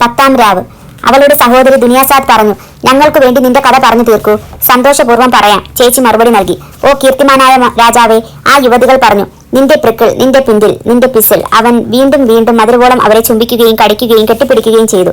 പത്താം രാവ്. അവളുടെ സഹോദരി ദുനിയാസാദ് പറഞ്ഞു ഞങ്ങൾക്ക് വേണ്ടി നിന്റെ കഥ പറഞ്ഞു തീർക്കൂ. സന്തോഷപൂർവം പറയാം. ചേച്ചി മറുപടി നൽകി. ഓ കീർത്തിമാനായ രാജാവേ ആ യുവതികൾ പറഞ്ഞു നിന്റെ പ്രിക്കിൾ നിന്റെ പിന്തിൽ നിന്റെ പിസിൽ അവൻ വീണ്ടും വീണ്ടും മധുരവോളം അവരെ ചുംബിക്കുകയും കടിക്കുകയും കെട്ടിപ്പിടിക്കുകയും ചെയ്തു.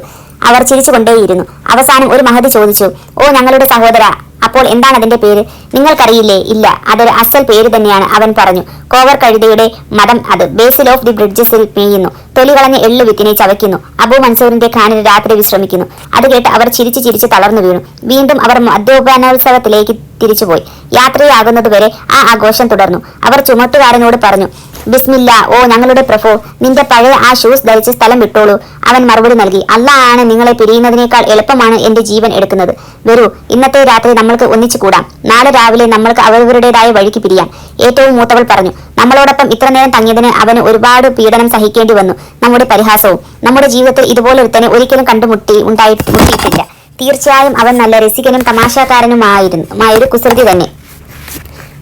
അവർ ചിരിച്ചുകൊണ്ടേയിരുന്നു. അവസാനം ഒരു മഹതി ചോദിച്ചു ഓ ഞങ്ങളുടെ സഹോദര അപ്പോൾ എന്താണ് അതിന്റെ പേര്? നിങ്ങൾക്കറിയില്ലേ? ഇല്ല അതൊരു അസൽ പേര് തന്നെയാണ് അവൻ പറഞ്ഞു. കോവർ കഴുതയുടെ മതം അത്. ബേസിൽ ഓഫ് ദി ബ്രിഡ്ജസിൽ മേയുന്നു. തൊലി കളഞ്ഞ എള്ളു വിത്തിനെ ചവയ്ക്കുന്നു. അബു മൻസൂറിന്റെ ഖാനിൽ രാത്രി വിശ്രമിക്കുന്നു. അത് കേട്ട് അവർ ചിരിച്ചു ചിരിച്ച് തളർന്നു വീണു. വീണ്ടും അവർ മദ്യോപാനോത്സവത്തിലേക്ക് തിരിച്ചുപോയി. യാത്രയാകുന്നതുവരെ ആ ആഘോഷം തുടർന്നു. അവർ ചുമട്ടുകാരനോട് പറഞ്ഞു ബിസ്മില്ല ഓ ഞങ്ങളുടെ പ്രഫോ നിന്റെ പഴയ ആ ഷൂസ് ധരിച്ച് സ്ഥലം വിട്ടോളൂ. അവൻ മറുപടി നൽകി അല്ല ആണ് നിങ്ങളെ പിരിയുന്നതിനേക്കാൾ എളുപ്പമാണ് എന്റെ ജീവൻ എടുക്കുന്നത്. വരൂ ഇന്നത്തെ രാത്രി നമ്മൾക്ക് ഒന്നിച്ചു കൂടാം. നാളെ രാവിലെ നമ്മൾക്ക് അവരവരുടേതായ വഴിക്ക് പിരിയാം. ഏറ്റവും മൂത്തവൾ പറഞ്ഞു നമ്മളോടൊപ്പം ഇത്ര നേരം തങ്ങിയതിന് അവന് ഒരുപാട് പീഡനം സഹിക്കേണ്ടി വന്നു. നമ്മുടെ പരിഹാസവും നമ്മുടെ ജീവിതത്തിൽ ഇതുപോലെ ഒരുത്തനെ ഒരിക്കലും കണ്ടുമുട്ടി ഉണ്ടായി മുട്ടിയിട്ടില്ല. തീർച്ചയായും അവൻ നല്ല രസികനും തമാശക്കാരനുമായിരുന്നു ഒരു കുസൃതി തന്നെ.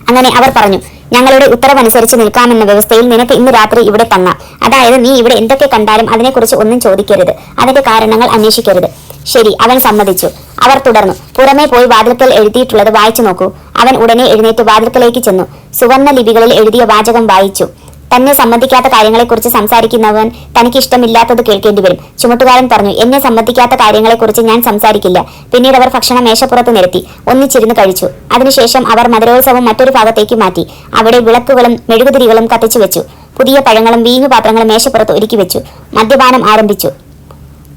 അങ്ങനെ അവർ പറഞ്ഞു ഞങ്ങളുടെ ഉത്തരവനുസരിച്ച് നിൽക്കാമെന്ന വ്യവസ്ഥയിൽ നിനക്ക് ഇന്ന് രാത്രി ഇവിടെ തങ്ങാം. അതായത് നീ ഇവിടെ എന്തൊക്കെ കണ്ടാലും അതിനെക്കുറിച്ച് ഒന്നും ചോദിക്കരുത്. അതിന്റെ കാരണങ്ങൾ അന്വേഷിക്കരുത്. ശരി അവൻ സമ്മതിച്ചു. അവർ തുടർന്നു. പുറമേ പോയി വാതിൽക്കൽ എഴുതിയിട്ടുള്ളത് വായിച്ചു നോക്കൂ. അവൻ ഉടനെ എഴുന്നേറ്റ് വാതിൽക്കലേക്ക് ചെന്നു. സുവർണ ലിപികളിൽ എഴുതിയ വാചകം വായിച്ചു. തന്നെ സംബന്ധിക്കാത്ത കാര്യങ്ങളെക്കുറിച്ച് സംസാരിക്കുന്നവൻ തനിക്ക് ഇഷ്ടമില്ലാത്തത് കേൾക്കേണ്ടി വരും. ചുമട്ടുകാരൻ പറഞ്ഞു എന്നെ സംബന്ധിക്കാത്ത കാര്യങ്ങളെക്കുറിച്ച് ഞാൻ സംസാരിക്കില്ല. പിന്നീട് അവർ ഭക്ഷണം മേശപ്പുറത്ത് നിരത്തി. ഒന്നിച്ചിരുന്ന് കഴിച്ചു. അതിനുശേഷം അവർ മധുരോത്സവം മറ്റൊരു ഭാഗത്തേക്ക് മാറ്റി. അവിടെ വിളക്കുകളും മെഴുകുതിരികളും കത്തിച്ചു വെച്ചു. പുതിയ പഴങ്ങളും വീഞ്ഞു പാത്രങ്ങളും മേശപ്പുറത്ത് ഒരുക്കി വെച്ചു. മദ്യപാനം ആരംഭിച്ചു.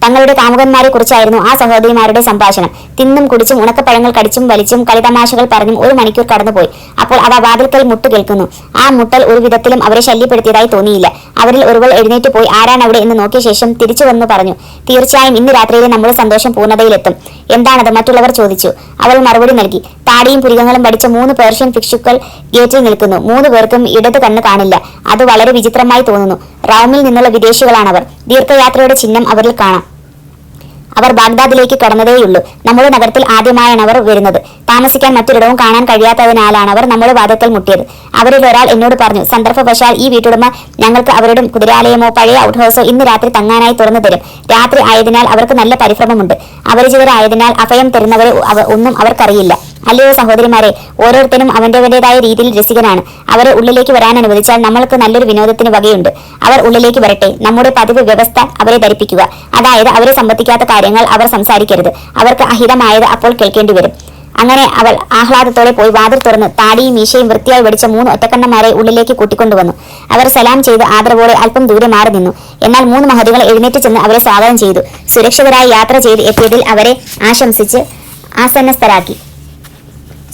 തങ്ങളുടെ കാമുകന്മാരെ കുറിച്ചായിരുന്നു ആ സഹോദരിമാരുടെ സംഭാഷണം. തിന്നും കുടിച്ചും ഉണക്കപ്പഴങ്ങൾ കടിച്ചും വലിച്ചും കളിതമാശകൾ പറഞ്ഞും ഒരു മണിക്കൂർ കടന്നുപോയി. അപ്പോൾ അവ വാതിൽക്കൽ മുട്ട് കേൾക്കുന്നു. ആ മുട്ടൽ ഒരു വിധത്തിലും അവരെ ശല്യപ്പെടുത്തിയതായി തോന്നിയില്ല. അവരിൽ ഒരുവൾ എഴുന്നേറ്റ് പോയി ആരാണ് അവിടെ എന്ന് നോക്കിയ ശേഷം തിരിച്ചു വന്നു പറഞ്ഞു തീർച്ചയായും ഇന്ന് രാത്രിയിലെ നമ്മുടെ സന്തോഷം പൂർണതയിലെത്തും. എന്താണത്? മറ്റുള്ളവർ ചോദിച്ചു. അവൾ മറുപടി നൽകി താടിയും പുരികങ്ങളും പഠിച്ച മൂന്ന് പേർഷ്യൻ ഫിക്ഷുക്കൾ ഗേറ്റിൽ നിൽക്കുന്നു. മൂന്ന് പേർക്കും ഇടത് കണ്ണ് കാണില്ല. അത് വളരെ വിചിത്രമായി തോന്നുന്നു. റൗമിൽ നിന്നുള്ള വിദേശികളാണവർ. ദീർഘയാത്രയുടെ ചിഹ്നം അവരിൽ കാണാം. അവർ ബാഗ്ദാദിലേക്ക് കടന്നതേയുള്ളൂ. നമ്മുടെ നഗരത്തിൽ ആദ്യമായാണ് അവർ വരുന്നത്. താമസിക്കാൻ മറ്റൊരിടവും കാണാൻ കഴിയാത്തതിനാലാണ് അവർ നമ്മുടെ വാദത്തിൽ മുട്ടിയത്. അവരിൽ ഒരാൾ എന്നോട് പറഞ്ഞു സന്ദർഭവശാൽ ഈ വീട്ടുടമ ഞങ്ങൾക്ക് അവരുടെ കുതിരാലയമോ പഴയ ഔട്ട് ഹൗസോ ഇന്ന് രാത്രി തങ്ങാനായി തുറന്നു തരും. രാത്രി ആയതിനാൽ അവർക്ക് നല്ല പരിഭ്രമമുണ്ട്. അപരിചിതരായതിനാൽ അഭയം തരുന്നവരെ ഒന്നും അവർക്കറിയില്ല. അല്ലയോ സഹോദരിമാരെ ഓരോരുത്തരും അവന്റേതായ രീതിയിൽ രസികനാണ്. അവരെ ഉള്ളിലേക്ക് വരാൻ അനുവദിച്ചാൽ നമ്മൾക്ക് നല്ലൊരു വിനോദത്തിന് വകയുണ്ട്. അവർ ഉള്ളിലേക്ക് വരട്ടെ. നമ്മുടെ പതിവ് വ്യവസ്ഥ അവരെ ധരിപ്പിക്കുക. അതായത് അവരെ സംബന്ധിക്കാത്ത കാര്യങ്ങൾ അവർ സംസാരിക്കരുത്. അവർക്ക് അഹിതമായത് അപ്പോൾ കേൾക്കേണ്ടി വരും. അങ്ങനെ അവൾ ആഹ്ലാദത്തോടെ പോയി വാതിൽ തുറന്ന് താടിയും മീശയും വൃത്തിയായി വെടിച്ച മൂന്ന് ഒറ്റക്കണ്ണന്മാരെ ഉള്ളിലേക്ക് കൂട്ടിക്കൊണ്ടുവന്നു. അവർ സലാം ചെയ്ത് ആദരവോടെ അല്പം ദൂരെ മാറി നിന്നു. എന്നാൽ മൂന്ന് മഹതികൾ എഴുന്നേറ്റ് ചെന്ന് അവരെ സ്വാഗതം ചെയ്തു. സുരക്ഷിതരായി യാത്ര ചെയ്ത് എത്തിയതിൽ അവരെ ആശംസിച്ച് ആസന്നസ്ഥരാക്കി.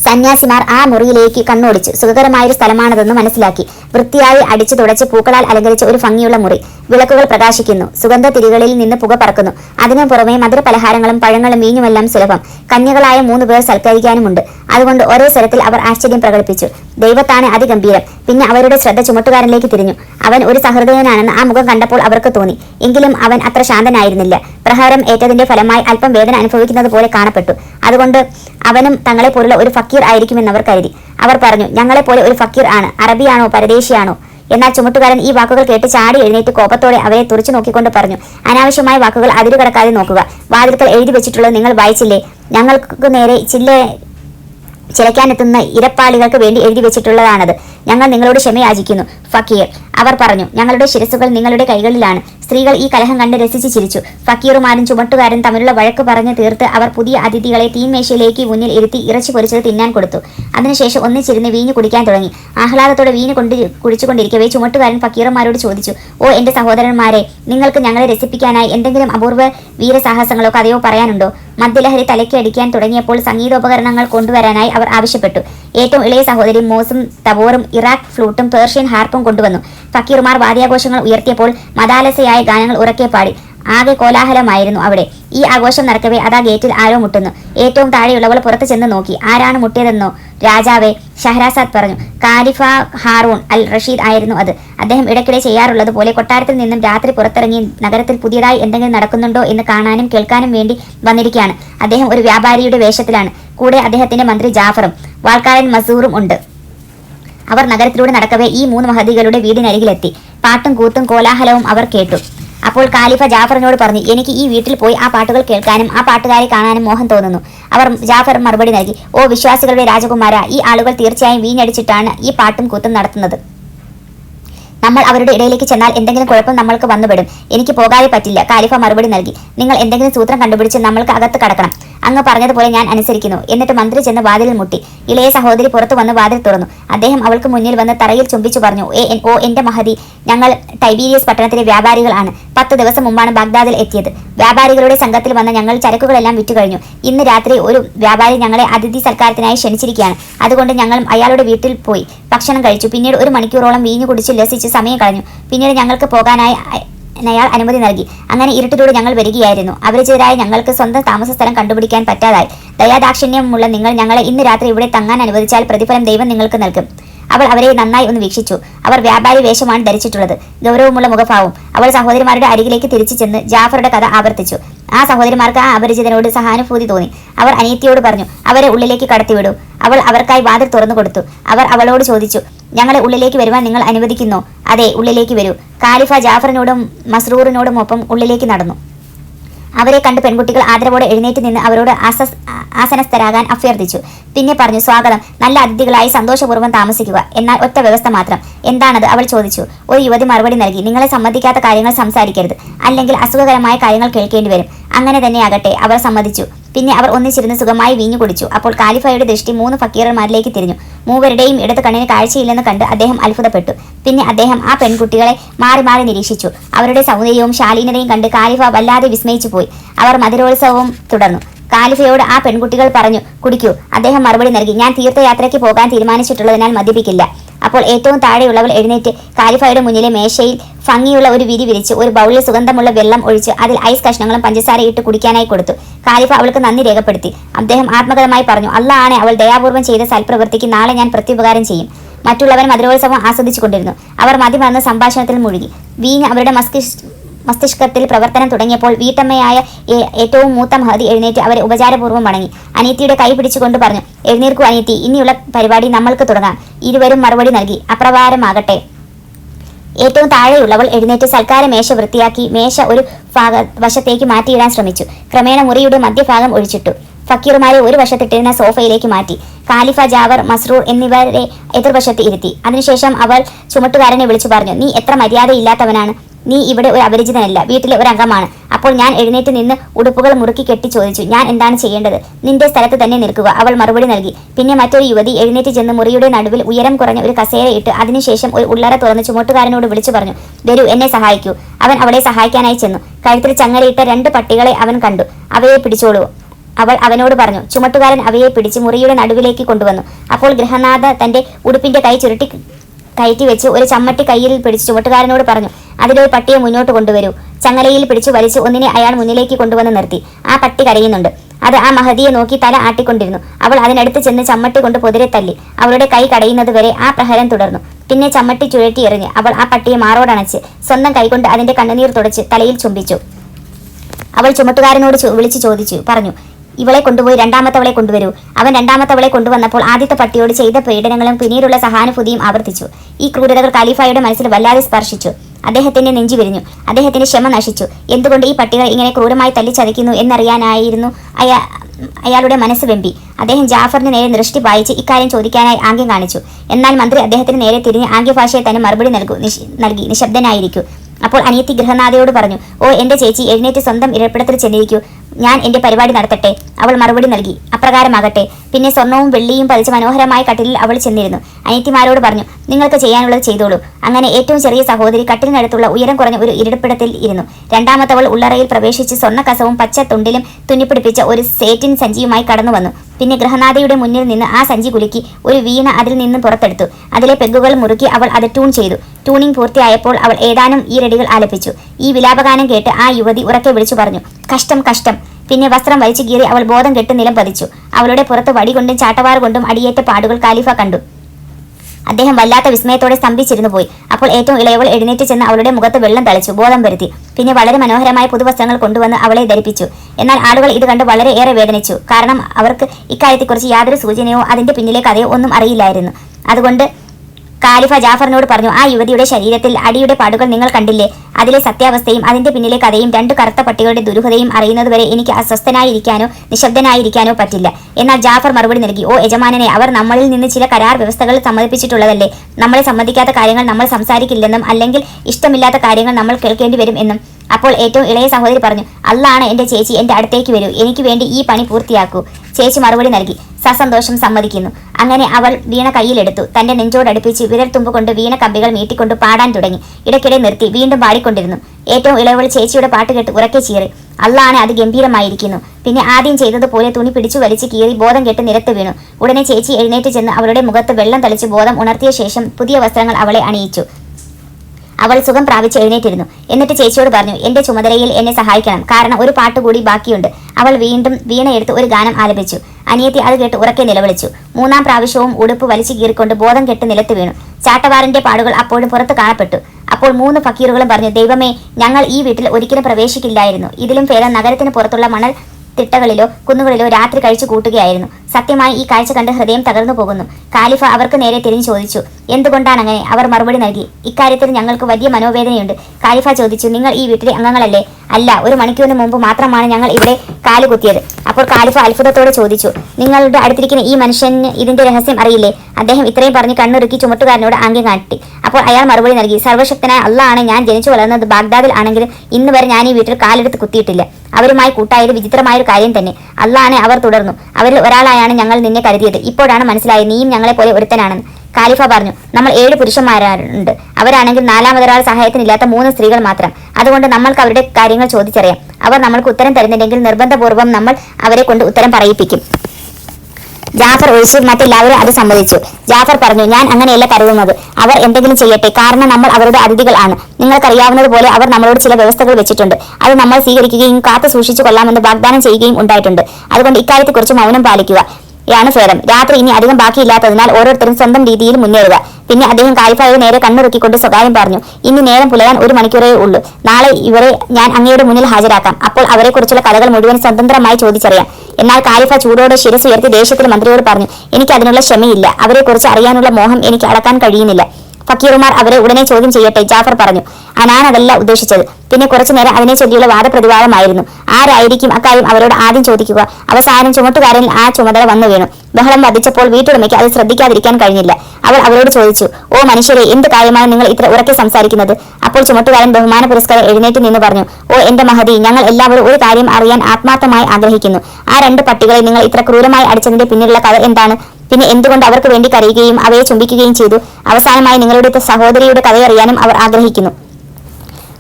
സന്യാസിമാർ ആ മുറിയിലേക്ക് കണ്ണോടിച്ചു. സുഖകരമായൊരു സ്ഥലമാണതെന്ന് മനസ്സിലാക്കി. വൃത്തിയായി അടിച്ചു തുടച്ച് പൂക്കളാൽ അലങ്കരിച്ച ഒരു ഭംഗിയുള്ള മുറി വിളക്കുകൾ പ്രകാശിക്കുന്നു. സുഗന്ധ തിരികളിൽ നിന്ന് പുക പറക്കുന്നു. അതിനു പുറമെ മധുര പലഹാരങ്ങളും പഴങ്ങളും മീനുമെല്ലാം സുലഭം. കന്യകളായ മൂന്ന് പേർ സൽക്കരിക്കാനുമുണ്ട്. അതുകൊണ്ട് ഒരേ സ്വരത്തിൽ അവർ ആശ്ചര്യം പ്രകടിപ്പിച്ചു. ദൈവത്താണ് അതിഗംഭീരം. പിന്നെ അവരുടെ ശ്രദ്ധ ചുമട്ടുകാരനിലേക്ക് തിരിഞ്ഞു. അവൻ ഒരു സഹൃദയനാണെന്ന് ആ മുഖം കണ്ടപ്പോൾ അവർക്ക് തോന്നി. എങ്കിലും അവൻ അത്ര ശാന്തനായിരുന്നില്ല. പ്രഹാരം ഏറ്റതിന്റെ ഫലമായി അല്പം വേദന അനുഭവിക്കുന്നത് പോലെ കാണപ്പെട്ടു. അതുകൊണ്ട് അവനും തങ്ങളെ പോലുള്ള ഒരു ഫക്കീർ ആയിരിക്കുമെന്ന് അവർ കരുതി. അവർ പറഞ്ഞു ഞങ്ങളെ പോലെ ഒരു ഫക്കീർ ആണ് അറബിയാണോ പരദേശിയാണോ? എന്നാൽ ചുമട്ടുകാരൻ ഈ വാക്കുകൾ കേട്ട് ചാടി എഴുന്നേറ്റ് കോപത്തോടെ അവരെ തുറച്ചു നോക്കിക്കൊണ്ട് പറഞ്ഞു അനാവശ്യമായ വാക്കുകൾ അതിരുകടക്കാതെ നോക്കുക. വാതിൽക്കൽ എഴുതി വെച്ചിട്ടുള്ളത് നിങ്ങൾ വായിച്ചില്ലേ? ഞങ്ങൾക്ക് നേരെ ചില്ല ചിലയ്ക്കാനെത്തുന്ന ഇരപ്പാളികൾക്ക് വേണ്ടി എഴുതി വെച്ചിട്ടുള്ളതാണത്. ഞങ്ങൾ നിങ്ങളോട് ക്ഷമയാചിക്കുന്നു. ഫക്കീർ. അവർ പറഞ്ഞു ഞങ്ങളുടെ ശിരസുകൾ നിങ്ങളുടെ കൈകളിലാണ്. സ്ത്രീകൾ ഈ കലഹം കണ്ട് രസിച്ച് ചിരിച്ചു. ഫക്കീറുമാരും ചുമട്ടുകാരും തമ്മിലുള്ള വഴക്ക് പറഞ്ഞ് തീർത്ത് അവർ പുതിയ അതിഥികളെ തീൻമേശയിലേക്ക് മുന്നിൽ ഇരുത്തി ഇറച്ചി പൊരിച്ചത് തിന്നാൻ കൊടുത്തു. അതിനുശേഷം ഒന്നിച്ചിരുന്ന് വീഞ്ഞ് കുടിക്കാൻ തുടങ്ങി. ആഹ്ലാദത്തോടെ വീഞ്ഞ് കൊണ്ട് കുടിച്ചുകൊണ്ടിരിക്കവേ ചുമട്ടുകാരൻ ഫക്കീറുമാരോട് ചോദിച്ചു ഓ എന്റെ സഹോദരന്മാരെ നിങ്ങൾക്ക് ഞങ്ങളെ രസിപ്പിക്കാനായി എന്തെങ്കിലും അപൂർവ വീരസാഹസങ്ങളോ കഥയോ പറയാനുണ്ടോ? മദ്യലഹരി തലയ്ക്കടിക്കാൻ തുടങ്ങിയപ്പോൾ സംഗീതോപകരണങ്ങൾ കൊണ്ടുവരാനായി അവർ ആവശ്യപ്പെട്ടു. ഏറ്റവും ഇളയ സഹോദരി മോസും തബോറും ഇറാഖ് ഫ്ലൂട്ടും പേർഷ്യൻ ഹാർപ്പും കൊണ്ടുവന്നു. ഫക്കീർമാർ വാദ്യാഘോഷങ്ങൾ ഉയർത്തിയപ്പോൾ മദാലസയായ ഗാനങ്ങൾ ഉറക്കെ പാടി. ആകെ കോലാഹലമായിരുന്നു അവിടെ. ഈ ആഘോഷം നടക്കവേ അതാ ഗേറ്റിൽ ആരോ മുട്ടുന്നു. ഏറ്റവും താഴെയുള്ളവൾ പുറത്തു ചെന്ന് നോക്കി. ആരാണ് മുട്ടിയതെന്നോ? രാജാവെ ഷഹരാസാദ് പറഞ്ഞു. കാലിഫ ഹാറൂൺ അൽ റഷീദ് ആയിരുന്നു അത്. അദ്ദേഹം ഇടയ്ക്കിടെ ചെയ്യാറുള്ളത് പോലെ കൊട്ടാരത്തിൽ നിന്നും രാത്രി പുറത്തിറങ്ങി നഗരത്തിൽ പുതിയതായി എന്തെങ്കിലും നടക്കുന്നുണ്ടോ എന്ന് കാണാനും കേൾക്കാനും വേണ്ടി വന്നിരിക്കുകയാണ്. അദ്ദേഹം ഒരു വ്യാപാരിയുടെ വേഷത്തിലാണ്. കൂടെ അദ്ദേഹത്തിന്റെ മന്ത്രി ജാഫറും വാൾക്കാരൻ മസൂറും ഉണ്ട്. അവർ നഗരത്തിലൂടെ നടക്കവേ ഈ മൂന്ന് മഹതികളുടെ വീടിനരികിലെത്തി. പാട്ടും കൂത്തും കോലാഹലവും അവർ കേട്ടു. അപ്പോൾ ഖാലിഫ ജാഫറിനോട് പറഞ്ഞു എനിക്ക് ഈ വീട്ടിൽ പോയി ആ പാട്ടുകൾ കേൾക്കാനും ആ പാട്ടുകാരെ കാണാനും മോഹം തോന്നുന്നു. അവർ ജാഫർ മറുപടി നൽകി ഓ വിശ്വാസികളുടെ രാജകുമാര ഈ ആളുകൾ തീർച്ചയായും വീഞ്ഞടിച്ചിട്ടാണ് ഈ പാട്ടും കൂത്തും നടത്തുന്നത്. നമ്മൾ അവരുടെ ഇടയിലേക്ക് ചെന്നാൽ എന്തെങ്കിലും കുഴപ്പം നമ്മൾക്ക് വന്നുപെടും. എനിക്ക് പോകാതെ പറ്റില്ല. കാലിഫ മറുപടി നൽകി. നിങ്ങൾ എന്തെങ്കിലും സൂത്രം കണ്ടുപിടിച്ച് നമ്മൾക്ക് അകത്ത് കടക്കണം. അങ്ങ് പറഞ്ഞതുപോലെ ഞാൻ അനുസരിക്കുന്നു. എന്നിട്ട് മന്ത്രി ചെന്ന് വാതിലിൽ മുട്ടി. ഇളയ സഹോദരി പുറത്തു വന്ന് വാതിൽ തുറന്നു. അദ്ദേഹം അവൾക്ക് മുന്നിൽ വന്ന് തറയിൽ ചുംബിച്ചു പറഞ്ഞു എ എൻ- ഓ എന്റെ മഹതി ഞങ്ങൾ ടൈബീരിയസ് പട്ടണത്തിലെ വ്യാപാരികളാണ്. പത്ത് ദിവസം മുമ്പാണ് ബാഗ്ദാദിൽ എത്തിയത്. വ്യാപാരികളുടെ സംഘത്തിൽ വന്ന ഞങ്ങൾ ചരക്കുകളെല്ലാം വിറ്റുകഴിഞ്ഞു. ഇന്ന് രാത്രി ഒരു വ്യാപാരി ഞങ്ങളെ അതിഥി സൽക്കാരത്തിനായി ക്ഷണിച്ചിരിക്കുകയാണ്. അതുകൊണ്ട് ഞങ്ങളും അയാളുടെ വീട്ടിൽ പോയി. ഭക്ഷണം കഴിച്ചു. പിന്നീട് ഒരു മണിക്കൂറോളം വീഞ്ഞു കുടിച്ച് ലസിച്ച് സമയം കളഞ്ഞു പിന്നീട് ഞങ്ങൾക്ക് പോകാനായി അയാൾ അനുമതി നൽകി. അങ്ങനെ ഇരുട്ടിലൂടെ ഞങ്ങൾ വരികയായിരുന്നു. അപരിചിതരായ ഞങ്ങൾക്ക് സ്വന്തം താമസ സ്ഥലം കണ്ടുപിടിക്കാൻ പറ്റാതായി. ദയാദാക്ഷിണ്യമുള്ള നിങ്ങൾ ഞങ്ങളെ ഇന്ന് രാത്രി ഇവിടെ തങ്ങാൻ അനുവദിച്ചാൽ പ്രതിഫലം ദൈവം നിങ്ങൾക്ക് നൽകും. അവൾ അവരെ നന്നായി ഒന്ന് വീക്ഷിച്ചു. അവർ വ്യാപാരി വേഷമാണ് ധരിച്ചിട്ടുള്ളത്. ഗൗരവമുള്ള മുഖഭാവം. അവൾ സഹോദരിമാരുടെ അരികിലേക്ക് തിരിച്ചു ചെന്ന് ജാഫറുടെ കഥ ആവർത്തിച്ചു. ആ സഹോദരിമാർക്ക് ആ അപരിചിതനോട് സഹാനുഭൂതി തോന്നി. അവർ അനിയത്തിയോട് പറഞ്ഞു അവരെ ഉള്ളിലേക്ക് കടത്തിവിടൂ. അവൾ അവർക്കായി വാതിൽ തുറന്നു കൊടുത്തു. അവർ അവളോട് ചോദിച്ചു ഞങ്ങളെ ഉള്ളിലേക്ക് വരുവാൻ നിങ്ങൾ അനുവദിക്കുന്നോ? അതെ ഉള്ളിലേക്ക് വരൂ. കാലിഫ ജാഫറിനോടും മസ്റൂറിനോടും ഒപ്പം ഉള്ളിലേക്ക് നടന്നു. അവരെ കണ്ട് പെൺകുട്ടികൾ ആദരവോടെ എഴുന്നേറ്റ് നിന്ന് അവരോട് ആസസ് ആസനസ്ഥരാകാൻ അഭ്യർത്ഥിച്ചു. പിന്നെ പറഞ്ഞു സ്വാഗതം. നല്ല അതിഥികളായി സന്തോഷപൂർവം താമസിക്കുക. എന്നാൽ ഒറ്റ വ്യവസ്ഥ മാത്രം. എന്താണത്? അവൾ ചോദിച്ചു. ഒരു യുവതി മറുപടി നൽകി. നിങ്ങളെ സമ്മതിക്കാത്ത കാര്യങ്ങൾ സംസാരിക്കരുത്. അല്ലെങ്കിൽ അസുഖകരമായ കാര്യങ്ങൾ കേൾക്കേണ്ടി വരും. അങ്ങനെ തന്നെയാകട്ടെ അവർ സമ്മതിച്ചു. പിന്നെ അവർ ഒന്നിച്ചിരുന്ന് സുഖമായി വീഞ്ഞു കുടിച്ചു. അപ്പോൾ കാലിഫയുടെ ദൃഷ്ടി മൂന്ന് ഫക്കീറന്മാരിലേക്ക് തിരിഞ്ഞു. മൂവരുടെയും ഇടത് കണ്ണിന് കാഴ്ചയില്ലെന്ന് കണ്ട് അദ്ദേഹം അത്ഭുതപ്പെട്ടു. പിന്നെ അദ്ദേഹം ആ പെൺകുട്ടികളെ മാറി മാറി നിരീക്ഷിച്ചു. അവരുടെ സൗന്ദര്യവും ശാലീനതയും കണ്ട് കാലിഫ വല്ലാതെ വിസ്മയിച്ചു പോയി അവർ മധുരോത്സവവും തുടർന്നു. കാലിഫയോട് ആ പെൺകുട്ടികൾ പറഞ്ഞു കുടിക്കൂ അദ്ദേഹം മറുപടി നൽകി. ഞാൻ തീർത്ഥയാത്രയ്ക്ക് പോകാൻ തീരുമാനിച്ചിട്ടുള്ളതിനാൽ മദ്യപിക്കില്ല. അപ്പോൾ ഏറ്റവും താഴെയുള്ളവൾ എഴുന്നേറ്റ് കാലിഫയുടെ മുന്നിലെ മേശയിൽ ഭംഗിയുള്ള ഒരു വിരി വിരിച്ച് ഒരു ബൗളിൽ സുഗന്ധമുള്ള വെള്ളം ഒഴിച്ച് അതിൽ ഐസ് കഷ്ണങ്ങളും പഞ്ചസാര ഇട്ട് കുടിക്കാനായി കൊടുത്തു. കാലിഫ അവൾക്ക് നന്ദി രേഖപ്പെടുത്തി. അദ്ദേഹം ആത്മകഥമായി പറഞ്ഞു അള്ളാണ് അവൾ ദയാപൂർവം ചെയ്ത സൽപ്രവൃത്തിക്ക് നാളെ ഞാൻ പ്രത്യുപകാരം ചെയ്യും. മറ്റുള്ളവർ മധുരോത്സവം ആസ്വദിച്ചുകൊണ്ടിരുന്നു. അവർ മതിമറന്ന് സംഭാഷണത്തിൽ മുഴുകി. വീഞ്ഞ് അവരുടെ മസ്തിഷ് മസ്തിഷ്കത്തിൽ പ്രവർത്തനം തുടങ്ങിയപ്പോൾ വീട്ടമ്മയായ ഏറ്റവും മൂത്ത മഹതി എഴുന്നേറ്റ് അവരെ ഉപചാരപൂർവം വണങ്ങി. അനീത്തിയുടെ കൈ പിടിച്ചുകൊണ്ട് പറഞ്ഞു എഴുന്നേൽക്കൂ അനീത്തി ഇനിയുള്ള പരിപാടി നമ്മൾക്ക് തുടങ്ങാം. ഇരുവരും മറുപടി നൽകി അപ്രകാരമാകട്ടെ. ഏറ്റവും താഴെയുള്ളവൾ എഴുന്നേറ്റ് സൽക്കാര മേശ വൃത്തിയാക്കി മേശ ഒരു ഭാഗ വശത്തേക്ക് മാറ്റിയിടാൻ ശ്രമിച്ചു. ക്രമേണ മുറിയുടെ മധ്യഭാഗം ഒഴിച്ചിട്ടു. ഫക്കീറുമാരെ ഒരു വശത്തിട്ടിരുന്ന സോഫയിലേക്ക് മാറ്റി. ഖാലിഫ ജാവർ മസ്രൂർ എന്നിവരെ എതിർവശത്ത് ഇരുത്തി. അതിനുശേഷം അവൾ ചുമട്ടുകാരനെ വിളിച്ചു പറഞ്ഞു നീ എത്ര മര്യാദയില്ലാത്തവനാണ്. നീ ഇവിടെ ഒരു അപരിചിതനല്ല വീട്ടിലെ ഒരു അംഗമാണ്. അപ്പോൾ ഞാൻ എഴുന്നേറ്റ് നിന്ന് ഉടുപ്പുകൾ മുറുക്കി കെട്ടി ചോദിച്ചു ഞാൻ എന്താണ് ചെയ്യേണ്ടത്? നിന്റെ സ്ഥലത്ത് തന്നെ നിൽക്കുക. അവൾ മറുപടി നൽകി പിന്നെ മറ്റൊരു യുവതി എഴുന്നേറ്റ് ചെന്ന് മുറിയുടെ നടുവിൽ ഉയരം കുറഞ്ഞ ഒരു കസേര ഇട്ട് അതിനുശേഷം ഒരു ഉള്ളറ തുറന്ന് ചുമട്ടുകാരനോട് വിളിച്ചു പറഞ്ഞു വരൂ എന്നെ സഹായിക്കൂ. അവൻ അവളെ സഹായിക്കാനായി ചെന്നു. കഴുത്തിൽ ചങ്ങലയിട്ട രണ്ട് പട്ടികളെ അവൻ കണ്ടു. അവയെ പിടിച്ചോളൂ. അവൾ അവനോട് പറഞ്ഞു ചുമട്ടുകാരൻ അവയെ പിടിച്ച് മുറിയുടെ നടുവിലേക്ക് കൊണ്ടുവന്നു. അപ്പോൾ ഗൃഹനാഥ തന്റെ ഉടുപ്പിന്റെ കൈ ചുരുട്ടി കയറ്റി വെച്ച്. ഒരു ചമ്മട്ടി കയ്യിൽ പിടിച്ച് ചുവട്ടുകാരനോട് പറഞ്ഞു അതിലൊരു പട്ടിയെ മുന്നോട്ട് കൊണ്ടുവരൂ. ചങ്ങലയിൽ പിടിച്ചു വലിച്ചു ഒന്നിനെ അയാൾ മുന്നിലേക്ക് കൊണ്ടുവന്ന് നിർത്തി. ആ പട്ടി കരയുന്നുണ്ട്. അത് ആ മഹതിയെ നോക്കി തല ആട്ടിക്കൊണ്ടിരുന്നു. അവൾ അതിനടുത്ത് ചെന്ന് ചമ്മട്ടി കൊണ്ട് പൊതിരെ തല്ലി. അവളുടെ കൈ കടയുന്നത് വരെ ആ പ്രഹരം തുടർന്നു. പിന്നെ ചമ്മട്ടി ചുഴറ്റി എറിഞ്ഞ് അവൾ ആ പട്ടിയെ മാറോടണച്ച് സ്വന്തം കൈകൊണ്ട് അതിന്റെ കണ്ണുനീർ തുടച്ച് തലയിൽ ചുംബിച്ചു. അവൾ ചുമട്ടുകാരനോട് വിളിച്ചു ചോദിച്ചു പറഞ്ഞു ഇവളെ കൊണ്ടുപോയി രണ്ടാമത്തവളെ കൊണ്ടുവരൂ. അവൻ രണ്ടാമത്തവളെ കൊണ്ടുവന്നപ്പോൾ ആദ്യത്തെ പട്ടിയോട് ചെയ്ത പീഡനങ്ങളും പിന്നീടുള്ള സഹാനുഭൂതിയും ആവർത്തിച്ചു. ഈ ക്രൂരതകൾ ഖലീഫയുടെ മനസ്സിൽ വല്ലാതെ സ്പർശിച്ചു. അദ്ദേഹത്തിന്റെ നെഞ്ചു വിരിഞ്ഞു. അദ്ദേഹത്തിന്റെ ക്ഷമ നശിച്ചു. എന്തുകൊണ്ട് ഈ പട്ടികൾ ഇങ്ങനെ ക്രൂരമായി തല്ലിച്ചതയ്ക്കുന്നു എന്നറിയാനായിരുന്നു അയാ അയാളുടെ മനസ്സ് വെമ്പി. അദ്ദേഹം ജാഫറിന് നേരെ ദൃഷ്ടി പായിച്ച് ഇക്കാര്യം ചോദിക്കാനായി ആംഗ്യം കാണിച്ചു. എന്നാൽ മന്ത്രി അദ്ദേഹത്തിന് നേരെ തിരിഞ്ഞ് ആംഗ്യഭാഷയെ തന്നെ മറുപടി നൽകൂ നൽകി. നിശബ്ദനായിരിക്കൂ. അപ്പോൾ അനിയത്തി ഗൃഹനാഥയോട് പറഞ്ഞു ഓ എന്റെ ചേച്ചി എഴുന്നേറ്റ് സ്വന്തം ഇരപ്പിടത്തിൽ ചെന്നിരിക്കൂ. ഞാൻ എന്റെ പരിപാടി നടത്തട്ടെ. അവൾ മറുപടി നൽകി അപ്രകാരമാകട്ടെ. പിന്നെ സ്വർണവും വെള്ളിയും പതിച്ച മനോഹരമായ കട്ടിലിൽ അവൾ ചെന്നിരുന്നു. അനിയത്തിമാരോട് പറഞ്ഞു നിങ്ങൾക്ക് ചെയ്യാനുള്ളത് ചെയ്തോളൂ. അങ്ങനെ ഏറ്റവും ചെറിയ സഹോദരി കട്ടിലിനടുത്തുള്ള ഉയരം കുറഞ്ഞ ഒരു ഇരിപ്പിടത്തിൽ ഇരുന്നു. രണ്ടാമത്തവൾ ഉള്ളറയിൽ പ്രവേശിച്ച് സ്വർണക്കസവും പച്ച തുണ്ടിലും തുന്നിപ്പിടിപ്പിച്ച ഒരു സേറ്റിൻ സഞ്ചിയുമായി കടന്നു വന്നു. പിന്നെ ഗൃഹനാഥയുടെ മുന്നിൽ നിന്ന് ആ സഞ്ചി കുലുക്കി ഒരു വീണ അതിൽ നിന്ന് പുറത്തെടുത്തു. അതിലെ പെഗുകൾ മുറുക്കി അവൾ അത് ട്യൂൺ ചെയ്തു. ട്യൂണിംഗ് പൂർത്തിയായപ്പോൾ അവൾ ഏതാനും ഈ റെഡികൾ ആലപിച്ചു. ഈ വിലാപഗാനം കേട്ട് ആ യുവതി ഉറക്കെ വിളിച്ചു പറഞ്ഞു കഷ്ടം കഷ്ടം. പിന്നെ വസ്ത്രം വലിച്ചു കീറി അവൾ ബോധം കെട്ട് നിലം പതിച്ചു. അവളുടെ പുറത്ത് വടി കൊണ്ടും ചാട്ടവാർ കൊണ്ടും അടിയേറ്റ പാടുകൾ കാലിഫ കണ്ടു. അദ്ദേഹം വല്ലാത്ത വിസ്മയത്തോടെ സ്തംഭിച്ചിരുന്നു പോയി. അപ്പോൾ ഏറ്റവും ഇളയവൾ എഴുന്നേറ്റ് ചെന്ന് അവളുടെ മുഖത്ത് വെള്ളം തളിച്ചു ബോധം വരുത്തി. പിന്നെ വളരെ മനോഹരമായ പുതുവസ്ത്രങ്ങൾ കൊണ്ടുവന്ന് അവളെ ധരിപ്പിച്ചു. എന്നാൽ ആളുകൾ ഇത് കണ്ട് വളരെ ഏറെ വേദനിച്ചു. കാരണം അവർക്ക് ഇക്കാര്യത്തെക്കുറിച്ച് യാതൊരു സൂചനയോ അതിന്റെ പിന്നിലെ കഥയോ ഒന്നും അറിയില്ലായിരുന്നു. അതുകൊണ്ട് കാലിഫ ജാഫറിനോട് പറഞ്ഞു ആ യുവതിയുടെ ശരീരത്തിൽ അടിയുടെ പാടുകൾ നിങ്ങൾ കണ്ടില്ലേ? അതിലെ സത്യാവസ്ഥയും അതിന്റെ പിന്നിലെ കഥയും രണ്ട് കറുത്ത പട്ടികളുടെ ദുരൂഹതയും അറിയുന്നതുവരെ എനിക്ക് അസ്വസ്ഥനായിരിക്കാനോ നിശബ്ദനായിരിക്കാനോ പറ്റില്ല. എന്നാൽ ജാഫർ മറുപടി നൽകി ഓ യജമാനനെ അവർ നമ്മളിൽ നിന്ന് ചില കരാർ വ്യവസ്ഥകൾ സമ്മതിപ്പിച്ചിട്ടുള്ളതല്ലേ? നമ്മളെ സമ്മതിക്കാത്ത കാര്യങ്ങൾ നമ്മൾ സംസാരിക്കില്ലെന്നും അല്ലെങ്കിൽ ഇഷ്ടമില്ലാത്ത കാര്യങ്ങൾ നമ്മൾ കേൾക്കേണ്ടി വരും എന്നും. അപ്പോൾ ഏറ്റവും ഇളയ സഹോദരി പറഞ്ഞു അല്ലാണ് എന്റെ ചേച്ചി എന്റെ അടുത്തേക്ക് വരൂ എനിക്ക് വേണ്ടി ഈ പണി പൂർത്തിയാക്കൂ. ചേച്ചി മറുപടി നൽകി സസന്തോഷം സമ്മതിക്കുന്നു. അങ്ങനെ അവൾ വീണ കയ്യിലെടുത്തു തന്റെ നെഞ്ചോടടുപ്പിച്ച് വിരൽത്തുമ്പ് കൊണ്ട് വീണ കമ്പികൾ മീട്ടിക്കൊണ്ട് പാടാൻ തുടങ്ങി ഇടയ്ക്കിടെ നിർത്തി വീണ്ടും പാടിക്കൊണ്ടിരുന്നു ഏറ്റവും ഇളവൾ ചേച്ചിയുടെ പാട്ട് കേട്ട് ഉറക്കെ ചീറി അള്ളാണ് അത് ഗംഭീരമായിരിക്കുന്നു. പിന്നെ ആദ്യം ചെയ്തതുപോലെ തുണി പിടിച്ചു വലിച്ച് കീറി ബോധം കെട്ട് നിരത്ത് വീണു. ഉടനെ ചേച്ചി എഴുന്നേറ്റ് ചെന്ന് അവളുടെ മുഖത്ത് വെള്ളം തളിച്ച് ബോധം ഉണർത്തിയ ശേഷം പുതിയ വസ്ത്രങ്ങൾ അവളെ അണിയിച്ചു. അവൾ സുഖം പ്രാപിച്ച് എഴുന്നേറ്റിരുന്നു. എന്നിട്ട് ചേച്ചിയോട് പറഞ്ഞു എന്റെ ചുമതലയിൽ എന്നെ സഹായിക്കണം. കാരണം ഒരു പാട്ട് കൂടി ബാക്കിയുണ്ട്. അവൾ വീണ്ടും വീണയെടുത്ത് ഒരു ഗാനം ആലപിച്ചു. അനിയത്തി അത് കേട്ട് ഉറക്കെ നിലവിളിച്ചു. മൂന്നാം പ്രാവശ്യവും ഉടുപ്പ് വലിച്ചു കീറിക്കൊണ്ട് ബോധം കെട്ട് നിലത്ത് വീണു. ചാട്ടവാറിന്റെ പാടുകൾ അപ്പോഴും പുറത്ത് കാണപ്പെട്ടു. അപ്പോൾ മൂന്ന് ഫക്കീറുകളും പറഞ്ഞു ദൈവമേ ഞങ്ങൾ ഈ വീട്ടിൽ ഒരിക്കലും പ്രവേശിക്കില്ലായിരുന്നു. ഇതിലും ഭേദം നഗരത്തിന് പുറത്തുള്ള മണൽ തിട്ടകളിലോ കുന്നുകളിലോ രാത്രി കഴിച്ചു കൂട്ടുകയായിരുന്നു. സത്യമായി ഈ കാഴ്ച കണ്ട് ഹൃദയം തകർന്നു പോകുന്നു. കാലിഫ അവർക്ക് നേരെ തിരിഞ്ഞു ചോദിച്ചു എന്തുകൊണ്ടാണ് അങ്ങനെ അവർ മറുപടി നൽകി ഇക്കാര്യത്തിൽ ഞങ്ങൾക്ക് വലിയ മനോവേദനയുണ്ട്. കാലിഫ ചോദിച്ചു നിങ്ങൾ ഈ വീട്ടിലെ അംഗങ്ങളല്ലേ? അല്ല ഒരു മണിക്കൂറിന് മുമ്പ് മാത്രമാണ് ഞങ്ങൾ ഇവിടെ കാലുകുത്തിയത് അപ്പോൾ കാലിഫ അത്ഭുതത്തോടെ ചോദിച്ചു നിങ്ങളുടെ അടുത്തിരിക്കുന്ന ഈ മനുഷ്യന് ഇതിന്റെ രഹസ്യം അറിയില്ലേ? അദ്ദേഹം ഇത്രയും പറഞ്ഞ് കണ്ണുറുക്കി ചുമട്ടുകാരനോട് ആംഗ്യം കാട്ടി. അപ്പോൾ അയാൾ മറുപടി നൽകി സർവശക്തനായ അള്ളാണ് ഞാൻ ജനിച്ചു വളർന്നത്. ബാഗ്ദാദിൽ ആണെങ്കിലും ഇന്ന് വരെ ഞാൻ ഈ വീട്ടിൽ കാലെടുത്ത് കുത്തിയിട്ടില്ല. അവരുമായി കൂട്ടായത് വിചിത്രമായ ഒരു കാര്യം തന്നെ. അള്ളാണ് അവർ തുടർന്നു. അവരിൽ ഒരാളായാണ് ഞങ്ങൾ നിന്നെ കരുതിയത്. ഇപ്പോഴാണ് മനസ്സിലായത് നീയും ഞങ്ങളെ പോലെ ഒരുത്തനാണെന്ന്. ഖാലിഫ പറഞ്ഞു നമ്മൾ ഏഴ് പുരുഷന്മാരുണ്ട് അവരാണെങ്കിൽ നാലാമതൊരാൾ സഹായത്തിനില്ലാത്ത മൂന്ന് സ്ത്രീകൾ മാത്രം. അതുകൊണ്ട് നമ്മൾക്ക് അവരുടെ കാര്യങ്ങൾ ചോദിച്ചറിയാം. അവർ നമ്മൾക്ക് ഉത്തരം തരുന്നില്ലെങ്കിൽ നിർബന്ധപൂർവം നമ്മൾ അവരെ കൊണ്ട് ഉത്തരം പറയിപ്പിക്കും. ജാഫർ ഒഴിച്ച് മറ്റെല്ലാവരും അത് സമ്മതിച്ചു. ജാഫർ പറഞ്ഞു ഞാൻ അങ്ങനെയല്ല കരുതുന്നത്. അവർ എന്തെങ്കിലും ചെയ്യട്ടെ. കാരണം നമ്മൾ അവരുടെ അതിഥികൾ ആണ്. നിങ്ങൾക്കറിയാവുന്നതുപോലെ അവർ നമ്മളോട് ചില വ്യവസ്ഥകൾ വെച്ചിട്ടുണ്ട്. അത് നമ്മൾ സ്വീകരിക്കുകയും കാത്തു സൂക്ഷിച്ചു കൊള്ളാമെന്ന് വാഗ്ദാനം ചെയ്യുകയും ഉണ്ടായിട്ടുണ്ട്. അതുകൊണ്ട് ഇക്കാര്യത്തെക്കുറിച്ച് മൗനം പാലിക്കുക. യാണ് ഫേരം രാത്രി ഇനി അധികം ബാക്കിയില്ലാത്തതിനാൽ ഓരോരുത്തരും സ്വന്തം രീതിയിൽ മുന്നേറുക. പിന്നെ അദ്ദേഹം കാലിഫായി നേരെ കണ്ണുറുക്കിക്കൊണ്ട് സ്വകാര്യം പറഞ്ഞു ഇനി നേരം പുലരാൻ ഒരു മണിക്കൂറേ ഉള്ളൂ. നാളെ ഇവരെ ഞാൻ അങ്ങയുടെ മുന്നിൽ ഹാജരാക്കാം. അപ്പോൾ അവരെക്കുറിച്ചുള്ള കഥകൾ മുഴുവൻ സ്വതന്ത്രമായി ചോദിച്ചറിയാം. എന്നാൽ കാലിഫ ചൂടോടെ ശിരസ് ഉയർത്തി ദേഷ്യത്തിൽ മന്ത്രിയോട് പറഞ്ഞു എനിക്ക് അതിനുള്ള ക്ഷമയില്ല. അവരെക്കുറിച്ച് അറിയാനുള്ള മോഹം എനിക്ക് അടക്കാൻ കഴിയുന്നില്ല. ഫക്കീറുമാർ അവരെ ഉടനെ ചോദ്യം ചെയ്യട്ടെ ജാഫർ പറഞ്ഞു. അനാനതല്ല ഉദ്ദേശിച്ചത്. പിന്നെ കുറച്ചു നേരം അതിനെ ചൊല്ലിയുള്ള വാദപ്രതിവാദമായിരുന്നു. ആരായിരിക്കും അക്കാര്യം അവരോട് ആദ്യം ചോദിക്കുക. അവസാനം ചുമട്ടുകാരനിൽ ആ ചുമതല വന്നു വീണു. ബഹളം വധിച്ചപ്പോൾ വീട്ടുടമയ്ക്ക് അത് ശ്രദ്ധിക്കാതിരിക്കാൻ കഴിഞ്ഞില്ല. അവൾ അവരോട് ചോദിച്ചു ഓ മനുഷ്യരെ എന്ത് കാര്യമാണ് നിങ്ങൾ ഇത്ര ഉറക്കെ സംസാരിക്കുന്നത്? അപ്പോൾ ചുമട്ടുകാരൻ ബഹുമാന പുരസ്കാരം എഴുന്നേറ്റ് നിന്ന് പറഞ്ഞു ഓ എന്റെ മഹതി ഞങ്ങൾ എല്ലാവരും ഒരു കാര്യം അറിയാൻ ആത്മാർത്ഥമായി ആഗ്രഹിക്കുന്നു. ആ രണ്ട് പട്ടികളെ നിങ്ങൾ ഇത്ര ക്രൂരമായി അടിച്ചതിന്റെ പിന്നിലുള്ള കഥ എന്താണ്? പിന്നെ എന്തുകൊണ്ട് അവർക്ക് വേണ്ടി കരയുകയും അവയെ ചുംബിക്കുകയും ചെയ്തു? അവസാനമായി നിങ്ങളുടെ സഹോദരിയുടെ കഥ അറിയാനും അവർ ആഗ്രഹിക്കുന്നു.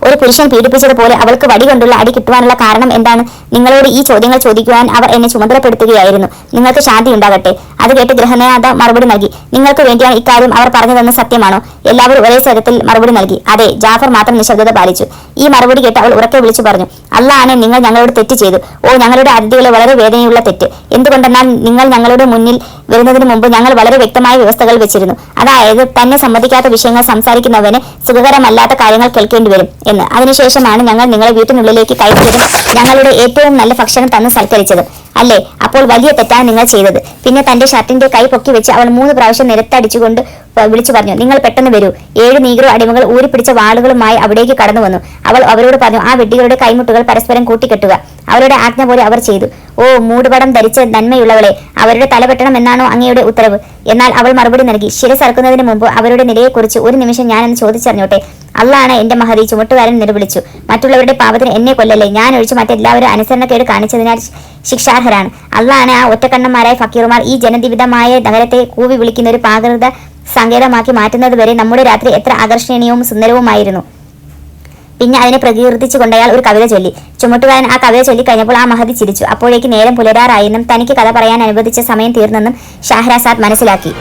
ഒരു പുരുഷൻ പീഡിപ്പിച്ചതുപോലെ അവൾക്ക് വടി കൊണ്ടുള്ള അടി കിട്ടുവാനുള്ള കാരണം എന്താണ്? നിങ്ങളോട് ഈ ചോദ്യങ്ങൾ ചോദിക്കുവാൻ അവർ എന്നെ ചുമതലപ്പെടുത്തുകയായിരുന്നു. നിങ്ങൾക്ക് ശാന്തി ഉണ്ടാകട്ടെ. അത് കേട്ട് ഗ്രഹനാഥ മറുപടി നൽകി. നിങ്ങൾക്ക് വേണ്ടിയാണ് ഇക്കാര്യം അവർ പറഞ്ഞു പറഞ്ഞതെന്ന് സത്യമാണോ? എല്ലാവരും ഒരേ സ്വരത്തിൽ മറുപടി നൽകി. അതെ ജാഫർ മാത്രം നിശബ്ദത പാലിച്ചു. ഈ മറുപടി കേട്ട് അവൾ ഉറക്കെ വിളിച്ചു പറഞ്ഞു. അല്ലാനെ നിങ്ങൾ ഞങ്ങളോട് തെറ്റ് ചെയ്തു. ഓ ഞങ്ങളുടെ അതിഥികളെ വളരെ വേദനയുള്ള തെറ്റ്. എന്തുകൊണ്ടെന്നാൽ നിങ്ങൾ ഞങ്ങളുടെ മുന്നിൽ വരുന്നതിന് മുമ്പ് ഞങ്ങൾ വളരെ വ്യക്തമായ വ്യവസ്ഥകൾ വെച്ചിരുന്നു. അതായത് തന്നെ സംബന്ധിക്കാത്ത വിഷയങ്ങൾ സംസാരിക്കുന്നവന് സുഖകരമല്ലാത്ത കാര്യങ്ങൾ കേൾക്കേണ്ടി വരും. എന്ന്. അതിനുശേഷമാണ് ഞങ്ങൾ നിങ്ങളെ വീട്ടിനുള്ളിലേക്ക് കയറ്റിയതും ഞങ്ങളുടെ ഏറ്റവും നല്ല ഭക്ഷണം തന്ന് സൽക്കരിച്ചതും. അല്ലേ? അപ്പോൾ വലിയ തെറ്റാണ് നിങ്ങൾ ചെയ്തത്. പിന്നെ തന്റെ ഷർട്ടിന്റെ കൈ പൊക്കി വെച്ച് അവൾ മൂന്ന് പ്രാവശ്യം നിരത്തടിച്ചുകൊണ്ട് വിളിച്ചു പറഞ്ഞു നിങ്ങൾ പെട്ടെന്ന് വരൂ. ഏഴ് നീഗ്രോ അടിമകൾ ഊരിപ്പിടിച്ച വാളുകളുമായി അവിടേക്ക് കടന്നു വന്നു. അവൾ അവരോട് പറഞ്ഞു ആ വെട്ടികളുടെ കൈമുട്ടുകൾ പരസ്പരം കൂട്ടിക്കെട്ടുക. അവരുടെ ആജ്ഞ പോലെ അവർ ചെയ്തു. ഓ മൂടുപടം ധരിച്ച നന്മയുള്ളവളെ അവരുടെ തല വെട്ടണം എന്നാണോ അങ്ങയുടെ ഉത്തരവ്? എന്നാൽ അവൾ മറുപടി നൽകി ശിരസറക്കുന്നതിന് മുമ്പ് അവരുടെ നിലയെക്കുറിച്ച് ഒരു നിമിഷം ഞാനെന്ന് ചോദിച്ചറിഞ്ഞോട്ടെ? അള്ളാണ് എന്റെ മഹതി ചുമട്ടുകാരൻ നിർവിളിച്ചു. മറ്റുള്ളവരുടെ പാപത്തിന് എന്നെ കൊല്ലല്ലേ? ഞാൻ ഒഴിച്ച് മറ്റെല്ലാവരും അനുസരണക്കേട് കാണിച്ചതിനാൽ ശിക്ഷാർഹരാണ്. അള്ളാണ് ആ ഒറ്റക്കണ്ണന്മാരായ ഫക്കീർമാർ ഈ ജനനിബിധമായ നഗരത്തെ കൂവി വിളിക്കുന്ന ഒരു പാകൃത സങ്കേതമാക്കി മാറ്റുന്നത് വരെ നമ്മുടെ രാത്രി എത്ര ആകർഷണീയവും സുന്ദരവുമായിരുന്നു. പിന്നെ അതിനെ പ്രകീർത്തിച്ചു അയാൾ ഒരു കവിത ചൊല്ലി. ചുമട്ടുകാരൻ ആ കവിത ചൊല്ലി കഴിഞ്ഞപ്പോൾ ആ മഹതി ചിരിച്ചു. അപ്പോഴേക്ക് നേരം പുലരാറായെന്നും തനിക്ക് കഥ പറയാൻ അനുവദിച്ച സമയം തീർന്നെന്നും ഷാഹ്രാസാദ് മനസ്സിലാക്കി.